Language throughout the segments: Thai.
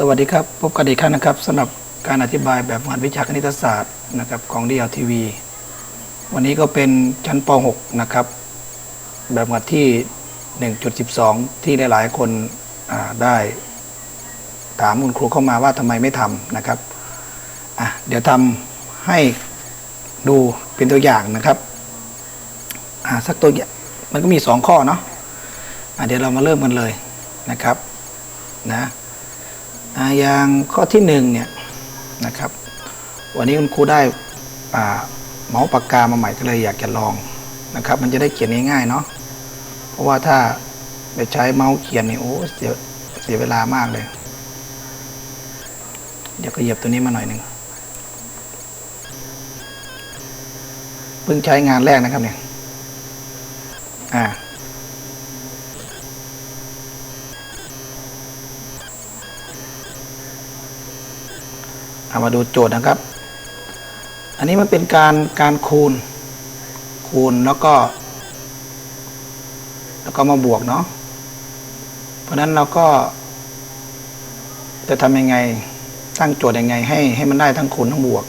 สวัสดีครับ พบกันอีกครั้งนะครับสำหรับการอธิบายแบบงานวิชาคณิตศาสตร์นะครับของ DLTV วันนี้ก็เป็นชั้นป .6 นะครับ แบบงานที่ 1.12 ที่หลายๆ คนได้ ถามคุณครูเข้ามาว่าทำไมไม่ทำนะครับเดี๋ยวทำให้ดูเป็นตัวอย่างนะครับสักตัวอย่างมันก็มี 2 ข้อเนาะะเดี๋ยวเรามาเริ่มกันเลยนะครับนะ อย่างข้อที่หนึ่งเนี่ยนะครับวันนี้คุณครูได้เมาส์ปากกามาใหม่ก็เลยอยากจะลองนะครับ มันจะได้เขียนง่ายๆเนาะเพราะว่าถ้าไปใช้เมาส์เขียนนี่โอ้เสียเสียเวลามากเลย เดี๋ยวก็เหยียบตัวนี้มาหน่อยหนึ่งเพิ่งใช้งานแรกนะครับเนี่ย เอามาดูโจทย์นะครับ อันนี้มันเป็นการการคูณ คูณแล้วก็ แล้วก็มาบวกเนาะ เพราะนั้นเราก็ จะทำยังไงตั้งโจทย์ยังไง ให้ให้มันได้ทั้งคูณทั้งบวก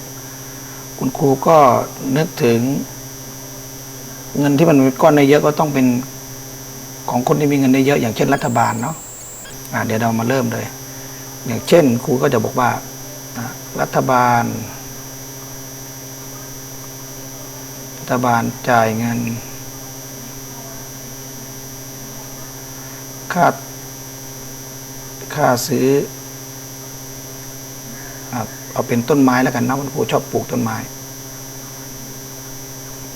คุณครูก็นึกถึง เงินที่มันก้อนได้เยอะก็ต้องเป็นของคนที่มีเงินได้เยอะอย่างเช่นรัฐบาลเนาะอ่าเดี๋ยวเรามาเริ่มเลย อย่างเช่นครูก็จะบอกว่า รัฐบาล รัฐบาลจ่ายเงิน ค่า ค่าซื้อ เอาเป็นต้นไม้แล้วกันนะคุณครูชอบปลูกต้นไม้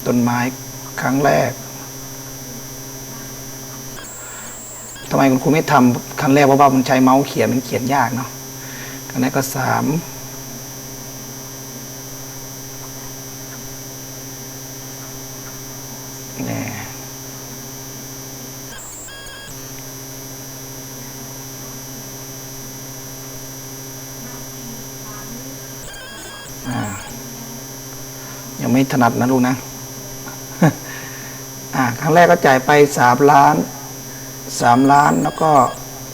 ต้นไม้ครั้งแรกทำไมคุณครูไม่ทำครั้งแรกเพราะว่ามันใช้เมาส์เขียนมันเขียนยากเนาะอันนี้ก็สาม ไม่ถนัดนะลูกนะ อ่า ครั้งแรกก็จ่ายไปสามล้านสามล้านแล้วก็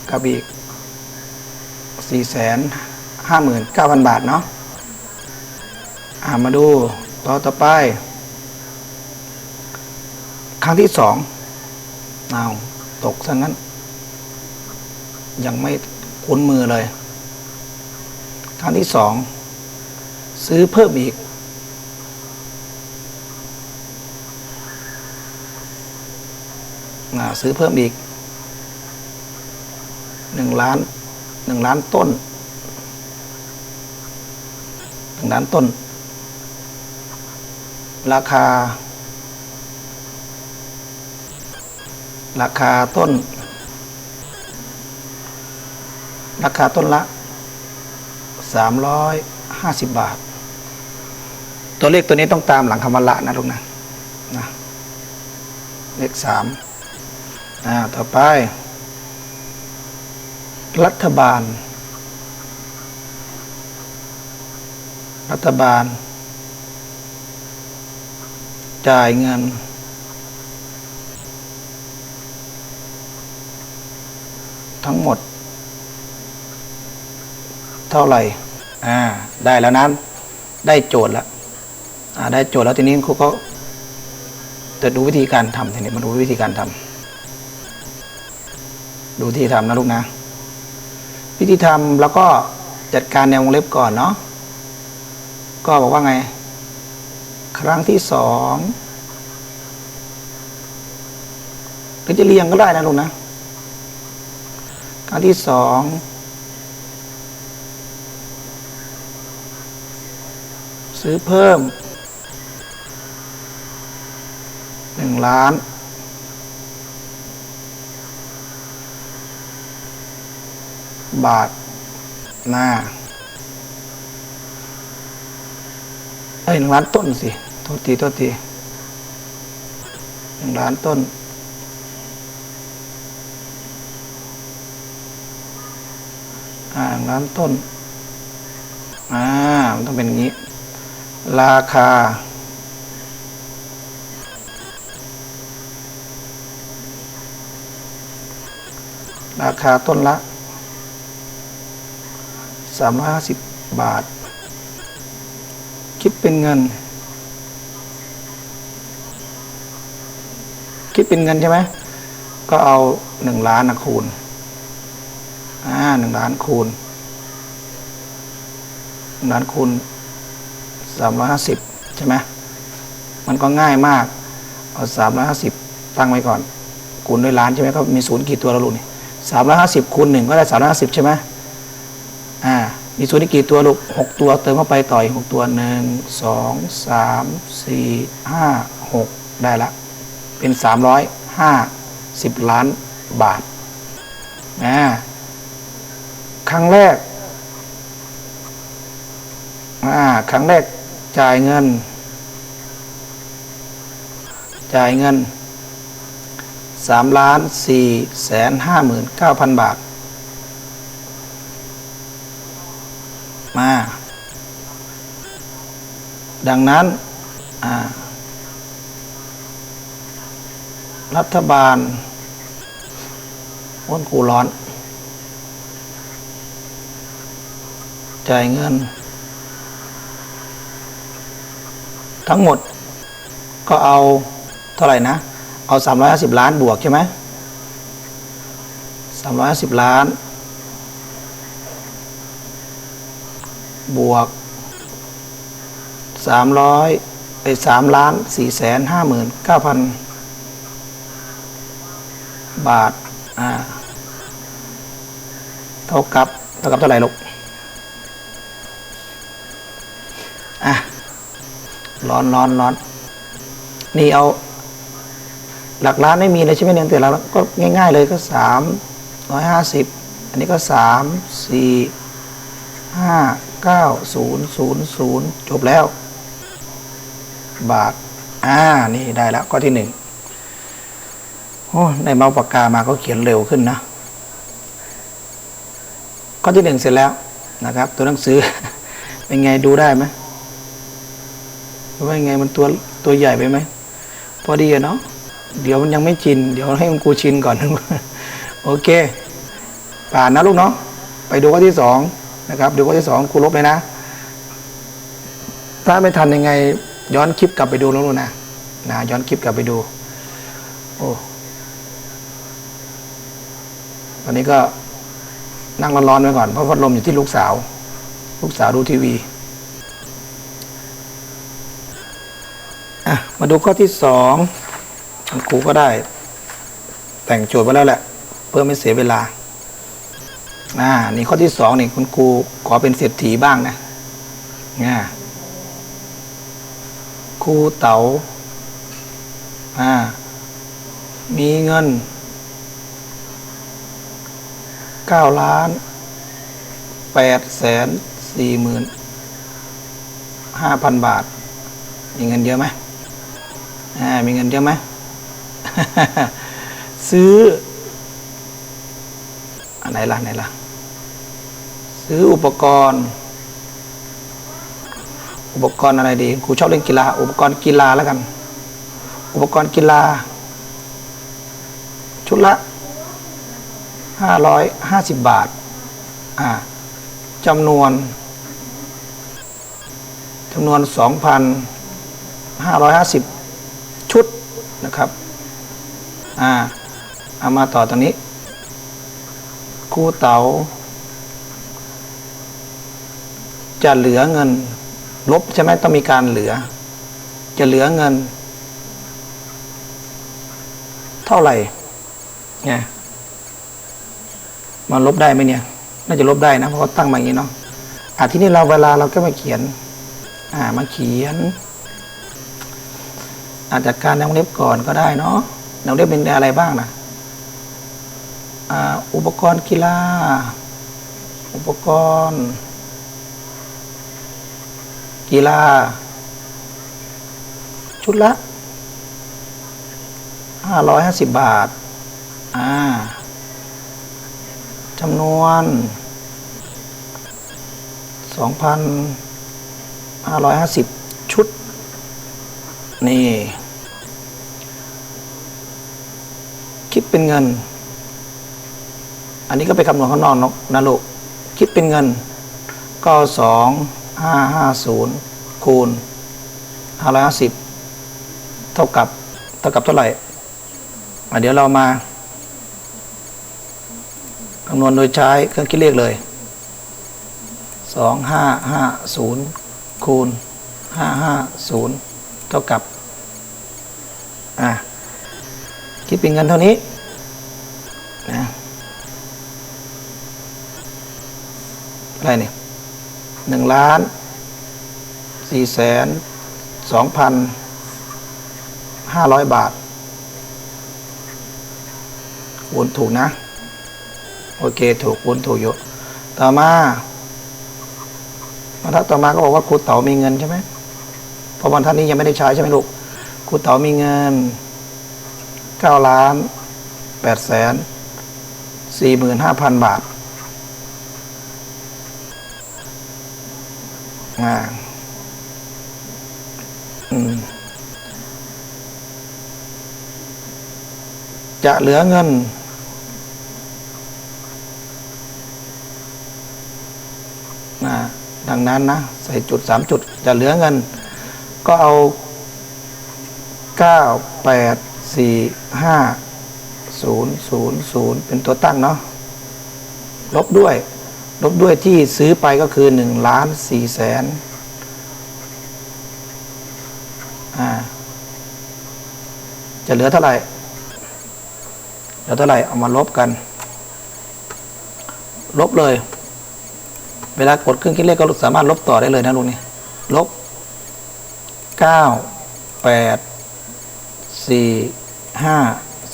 กระบีกสี่แสนห้าหมื่นเก้าพันบาทเนาะ อ่ามาดูต่อต่อไป ครั้งที่สองเอาตกซะงั้น ยังไม่คุ้นมือเลย ครั้งที่สองซื้อเพิ่มอีก อ่า ซื้อเพิ่มอีกหนึ่งล้านหนึ่งล้านต้นหนึ่งล้านต้น ราคา ราคาต้น ราคาต้นละสามร้อยห้าสิบบาท ตัวเลขตัวนี้ต้องตามหลังคำว่าละนะลูกนะนะ เลขสาม อ่าต่อไป รัฐบาล รัฐบาล จ่ายเงิน ทั้งหมด เท่าไหร่ อ่า ได้แล้วนั้น ได้โจทย์แล้วอ่า ได้โจทย์แล้วทีนี้ครูก็จะดูวิธีการทำทีนี้มาดูวิธีการทำ ดูที่ทำนะลูกนะวิธีทำแล้วก็จัดการแนววงเล็บก่อนเนาะก็บอกว่าไง ครั้งที่สองหรือจะเรียงก็ได้นะลูกนะ ครั้งที่สองซื้อเพิ่มหนึ่งล้าน บาทหน้าเอ้ยหนึ่งล้านต้นสิโทษทีโทษทีหนึ่งล้านต้น อ่าหนึ่งล้านต้น อ่า มันต้องเป็นอย่างนี้ ราคา ราคาต้นละ สามร้อยห้าสิบบาท คิดเป็นเงิน คิดเป็นเงินใช่ไหมก็เอาหนึ่งล้านนะคูณอ่าหนึ่งล้านคูณล้านคูณสามร้อยห้าสิบใช่ไหมมันก็ง่ายมาก เอาสามร้อยห้าสิบตั้งไว้ก่อน คูณด้วยล้านใช่ไหมก็มีศูนย์กี่ตัวแล้วลูกนี่สามร้อยห้าสิบคูณหนึ่งก็ได้สามร้อยห้าสิบใช่ไหม มีศูนย์อีกกี่ตัวลูกหกตัวเติมเข้าไปต่ออีกหกตัวหนึ่งสองสามสี่ห้าหกได้ละ เป็นสามร้อยห้าสิบล้านบาทนะครั้งแรกอ่าครั้งแรกจ่ายเงิน จ่ายเงินสามล้านสี่แสนห้าหมื่นเก้าพันบาท มา ดังนั้นรัฐบาลอ้วนกูร้อน จ่ายเงิน ทั้งหมดก็เอาเท่าไหร่นะ เอา 350 ล้านบวกใช่ไหม350 ล้าน บวก 300ไอ้3ล้าน4แสน5หมื่น9พันบาท อ่า เท่ากับ เท่ากับเท่าไหร่ลูก อะ ร้อนร้อนร้อน นี่เอา หลักล้านไม่มีเลยใช่ไหมเนี่ยแต่ละก็ง่ายๆเลยก็สามร้อยห้าสิบ อันนี้ก็สามสี่ห้าเก้าศูนย์ศูนย์ศูนย์จบแล้ว บาท อ่า นี่ได้แล้วข้อที่หนึ่งโอ้ในเมาส์ปากกามาก็เขียนเร็วขึ้นนะ ข้อที่หนึ่งเสร็จแล้วนะครับ ตัวหนังสือ เป็นไงดูได้ไหมว่าไงมันตัวตัวใหญ่ไปไหมพอดีอะเนาะเดี๋ยวมันยังไม่ชิน เดี๋ยวให้คุณครูชินก่อน โอเค ผ่านนะลูกเนาะไปดูข้อที่สองนะครับ ดูข้อที่สองครูลบเลยนะ ถ้าไม่ทันยังไง ย้อนคลิปกลับไปดูแล้วลูกนะนะย้อนคลิปกลับไปดู โอ้ตอนนี้ก็นั่งร้อนๆไว้ก่อนเพราะพัดลมอยู่ที่ลูกสาว ลูกสาวดูทีวีอะมาดูข้อที่สองคุณครูก็ได้ แต่งโจทย์ไว้แล้วแหละ เพื่อไม่เสียเวลาอ่านี่ข้อที่สองนี่คุณครูขอเป็นเศรษฐีบ้างนะอ่า ครูเตาอ่ามีเงินเก้าล้านแปดแสนสี่หมื่นห้าพันบาท มีเงินเยอะไหมอ่ามีเงินเยอะไหม ซื้ออันไหนล่ะไหนล่ะ ซื้ออุปกรณ์ อุปกรณ์อะไรดีครูชอบเล่นกีฬา อุปกรณ์กีฬาแล้วกัน อุปกรณ์กีฬา ชุดละห้าร้อยห้าสิบบาทอ่าจำนวนจำนวนสองพันห้าร้อยห้าสิบชุดนะครับอ่าเอามาต่อตรงนี้ครูเต๋าจะเหลือเงิน ลบใช่ไหมต้องมีการเหลือ จะเหลือเงิน เท่าไหร่เนี่ยมันลบได้ไหมเนี่ย น่าจะลบได้นะเพราะเขาตั้งมาอย่างนี้เนาะอะที่นี่เราเวลาเราก็มาเขียน อ่ามาเขียน อาจจัดการแนวเล็บก่อนก็ได้เนาะแนวเล็บเป็นอะไรบ้างนะอ่าอุปกรณ์กีฬาอุปกรณ์ กีฬา ชุดละห้าร้อยห้าสิบบาท อ่าจำนวนสองพันห้าร้อยห้าสิบชุด นี่ คิดเป็นเงิน อันนี้ก็ไปคำนวณข้างนอกนะนะลูก คิดเป็นเงินก็สอง ห้าห้าศูนย์คูณห้าร้อยห้าสิบเท่ากับเท่ากับเท่าไหร่อะเดี๋ยวเรามาคำนวณโดยใช้เครื่องคิดเลขเลยสองห้าห้าศูนย์คูณห้าห้าศูนย์เท่ากับอะคิดเป็นเงินเท่านี้นะอะไรเนี่ย หนึ่งล้านสี่แสนสองพันห้าร้อยบาทวนถูกนะ โอเคถูกวนถูกอยู่ ต่อมาบรรทัดต่อมาก็บอกว่าครูเต๋ามีเงินใช่ไหมเพราะบรรทัดนี้ยังไม่ได้ใช้ใช่ไหมลูกครูเต๋ามีเงินเก้าล้านแปดแสนสี่หมื่นห้าพันบาท อ่าจะเหลือเงิน นะ ดังนั้นนะ ใส่จุดสามจุด จะเหลือเงิน ก็เอาเก้าแปดสี่ห้าศูนย์ศูนย์ศูนย์เป็นตัวตั้งเนาะลบด้วย ลบด้วยที่ซื้อไปก็คือหนึ่งล้านสี่แสนจะเหลือเท่าไหร่เหลือเท่าไหร่เอามาลบกัน ลบเลย เวลากดเครื่องคิดเลขก็สามารถลบต่อได้เลยนะลุงนี่ลบเก้าแปดสี่ห้า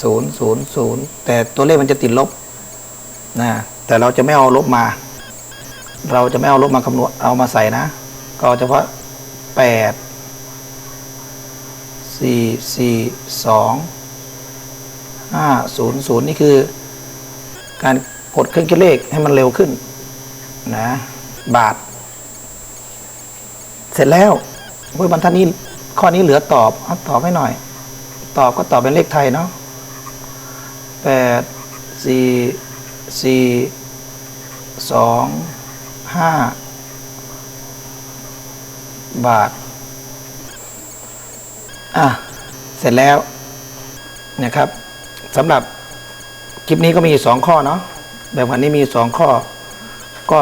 ศูนย์ศูนย์ศูนย์แต่ตัวเลขมันจะติดลบนะแต่เราจะไม่เอาลบมา เราจะไม่เอาลบมาคำนวณเอามาใส่นะ ก็เฉพาะแปดสี่สี่สองห้าศูนย์ศูนย์นี่คือ การกดเครื่องคิดเลขให้มันเร็วขึ้นนะบาท เสร็จแล้วเมื่อบรรทัดนี้ข้อนี้เหลือตอบอตอบให้หน่อย ตอบก็ตอบเป็นเลขไทยเนาะแปดสี่สี่สอง ห้าบาท อะ เสร็จแล้วนะครับสำหรับคลิปนี้ก็มีสองข้อเนาะแบบวันนี้มีสองข้อ ก็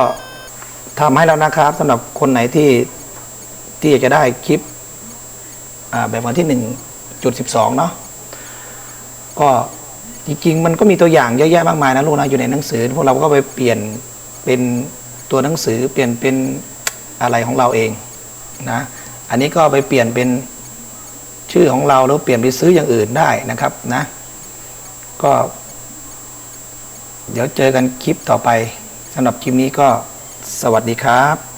ทำให้แล้วนะครับสำหรับคนไหนที่ที่อยากจะได้คลิปแบบวันที่หนึ่งจุดสิบสองเนาะก็จริงๆ มันก็มีตัวอย่างเยอะแยะมากมายนะลูกนะอยู่ในหนังสือ พวกเราก็ไปเปลี่ยนเป็น ตัวหนังสือเปลี่ยนเป็นอะไรของเราเองนะอันนี้ก็ไปเปลี่ยนเป็นชื่อของเราแล้วเปลี่ยนไปซื้ออย่างอื่นได้นะครับนะก็ เดี๋ยวเจอกันคลิปต่อไปสำหรับคลิปนี้ก็สวัสดีครับ